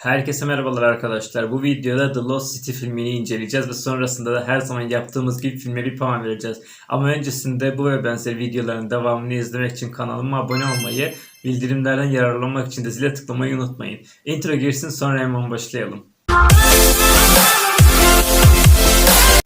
Herkese merhabalar arkadaşlar. Bu videoda The Lost City filmini inceleyeceğiz ve sonrasında da her zaman yaptığımız gibi filme bir puan vereceğiz. Ama öncesinde bu ve benzeri videoların devamını izlemek için kanalıma abone olmayı, bildirimlerden yararlanmak için de zile tıklamayı unutmayın. Intro girsin sonra hemen başlayalım.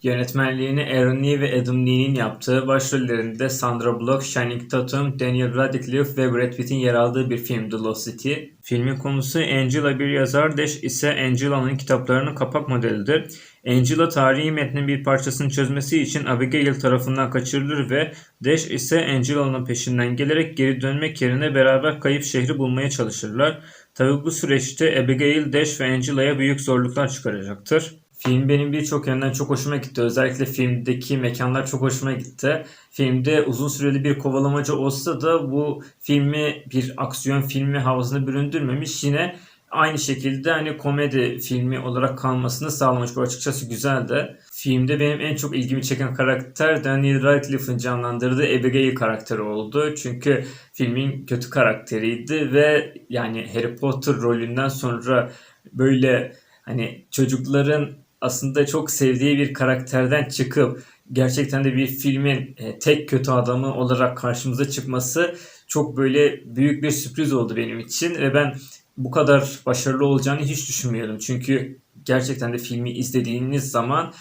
Yönetmenliğini Aaron Lee ve Adam Lee'nin yaptığı başrollerinde Sandra Bullock, Channing Tatum, Daniel Radcliffe ve Brad Pitt'in yer aldığı bir film The Lost City. Filmin konusu Angela bir yazar, Dash ise Angela'nın kitaplarının kapak modelidir. Angela tarihi metnin bir parçasını çözmesi için Abigail tarafından kaçırılır ve Dash ise Angela'nın peşinden gelerek geri dönmek yerine beraber kayıp şehri bulmaya çalışırlar. Tabi bu süreçte Abigail, Dash ve Angela'ya büyük zorluklar çıkaracaktır. Film benim birçok yönden çok hoşuma gitti. Özellikle filmdeki mekanlar çok hoşuma gitti. Filmde uzun süreli bir kovalamaca olsa da bu filmi bir aksiyon filmi havasına büründürmemiş. Yine aynı şekilde hani komedi filmi olarak kalmasını sağlamış. Bu açıkçası güzeldi. Filmde benim en çok ilgimi çeken karakter Daniel Radcliffe'ın canlandırdığı Abigail karakteri oldu. Çünkü filmin kötü karakteriydi ve yani Harry Potter rolünden sonra böyle hani çocukların aslında çok sevdiği bir karakterden çıkıp gerçekten de bir filmin e, tek kötü adamı olarak karşımıza çıkması çok böyle büyük bir sürpriz oldu benim için ve ben bu kadar başarılı olacağını hiç düşünmüyordum. Çünkü gerçekten de filmi izlediğiniz zaman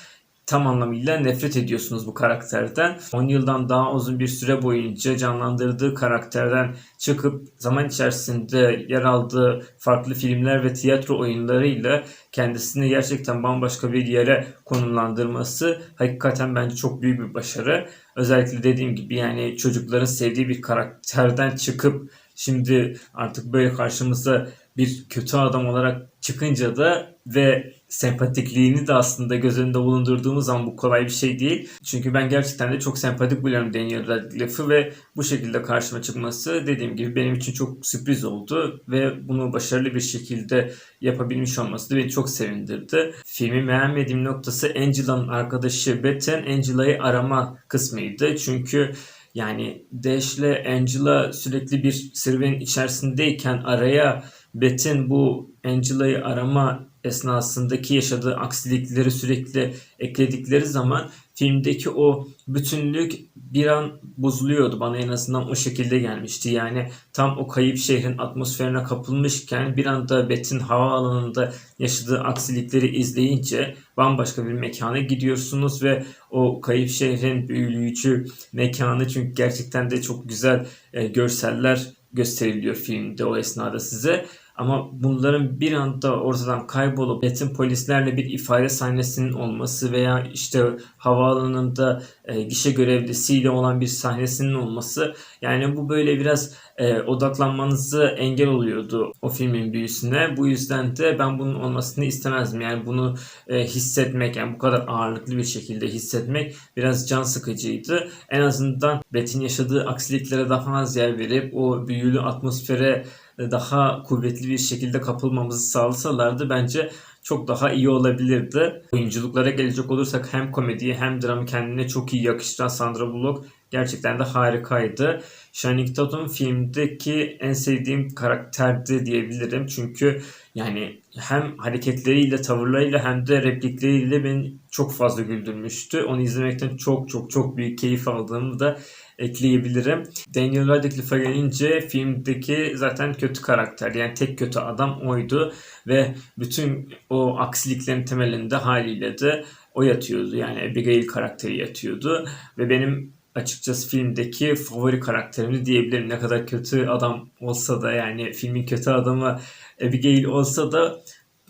tam anlamıyla nefret ediyorsunuz bu karakterden. 10 yıldan daha uzun bir süre boyunca canlandırdığı karakterden çıkıp zaman içerisinde yer aldığı farklı filmler ve tiyatro oyunlarıyla kendisini gerçekten bambaşka bir yere konumlandırması hakikaten bence çok büyük bir başarı. Özellikle dediğim gibi yani çocukların sevdiği bir karakterden çıkıp şimdi artık böyle karşımıza bir kötü adam olarak çıkınca da ve sempatikliğini de aslında göz önünde bulundurduğumuz zaman bu kolay bir şey değil. Çünkü ben gerçekten de çok sempatik buluyorum Daniel Radcliffe'ı ve bu şekilde karşıma çıkması dediğim gibi benim için çok sürpriz oldu ve bunu başarılı bir şekilde yapabilmiş olması da beni çok sevindirdi. Filmi beğenmediğim noktası Angela'nın arkadaşı Beth'in Angela'yı arama kısmıydı. Çünkü yani Dash ile Angela sürekli bir serüvenin içerisindeyken araya Beth'in bu Angela'yı arama esnasındaki yaşadığı aksilikleri sürekli ekledikleri zaman filmdeki o bütünlük bir an bozuluyordu. Bana en azından o şekilde gelmişti. Yani tam o kayıp şehrin atmosferine kapılmışken bir anda Beth'in havaalanında yaşadığı aksilikleri izleyince bambaşka bir mekana gidiyorsunuz ve o kayıp şehrin büyüleyici mekanı çünkü gerçekten de çok güzel e, görseller gösteriliyor filmde o esnada size. Ama bunların bir anda ortadan kaybolup Beth'in polislerle bir ifade sahnesinin olması veya işte havaalanında e, gişe görevlisiyle olan bir sahnesinin olması yani bu böyle biraz e, odaklanmanızı engel oluyordu o filmin büyüsüne. Bu yüzden de ben bunun olmasını istemezdim. Yani bunu e, hissetmek yani bu kadar ağırlıklı bir şekilde hissetmek biraz can sıkıcıydı. En azından Beth'in yaşadığı aksiliklere daha az yer verip o büyülü atmosfere daha kuvvetli bir şekilde kapılmamızı sağlasalardı bence çok daha iyi olabilirdi. Oyunculuklara gelecek olursak hem komediyi hem dramı kendine çok iyi yakıştıran Sandra Bullock gerçekten de harikaydı. Channing Tatum filmdeki en sevdiğim karakterdi diyebilirim. Çünkü yani hem hareketleriyle, tavırlarıyla hem de replikleriyle beni çok fazla güldürmüştü. Onu izlemekten çok çok çok büyük keyif aldığımı da ekleyebilirim. Daniel Radcliffe'a gelince filmdeki zaten kötü karakter. Yani tek kötü adam oydu ve bütün o aksiliklerin temelinde haliyle de o yatıyordu. Yani Abigail karakteri yatıyordu ve benim açıkçası filmdeki favori karakterimdi diyebilirim. Ne kadar kötü adam olsa da yani filmin kötü adamı Abigail olsa da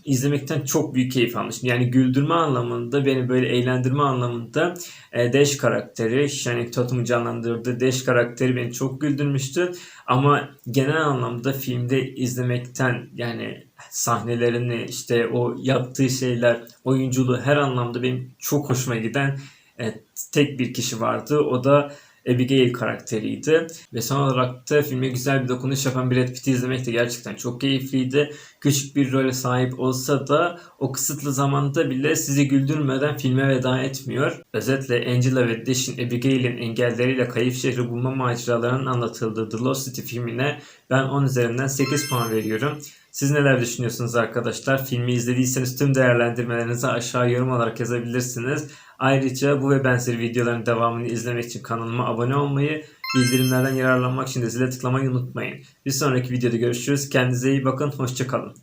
izlemekten çok büyük keyif almıştım. Yani güldürme anlamında, beni böyle eğlendirme anlamında e, Dash karakteri, Channing Tatum'u canlandırdığı Dash karakteri beni çok güldürmüştü. Ama genel anlamda filmde izlemekten yani sahnelerini, işte o yaptığı şeyler, oyunculuğu her anlamda benim çok hoşuma giden e, tek bir kişi vardı. O da Abigail karakteriydi. Ve son olarak da filme güzel bir dokunuş yapan Brad Pitt'i izlemek de gerçekten çok keyifliydi. Küçük bir role sahip olsa da o kısıtlı zamanda bile sizi güldürmeden filme veda etmiyor. Özetle Angela ve Dash'in Abigail'in engelleriyle kayıp şehri bulma maceralarının anlatıldığı The Lost City filmine ben 10 üzerinden 8 puan veriyorum. Siz neler düşünüyorsunuz arkadaşlar? Filmi izlediyseniz tüm değerlendirmelerinizi aşağı yorum olarak yazabilirsiniz. Ayrıca bu ve benzeri videoların devamını izlemek için kanalıma abone olmayı, bildirimlerden yararlanmak için de zile tıklamayı unutmayın. Bir sonraki videoda görüşürüz. Kendinize iyi bakın. Hoşçakalın.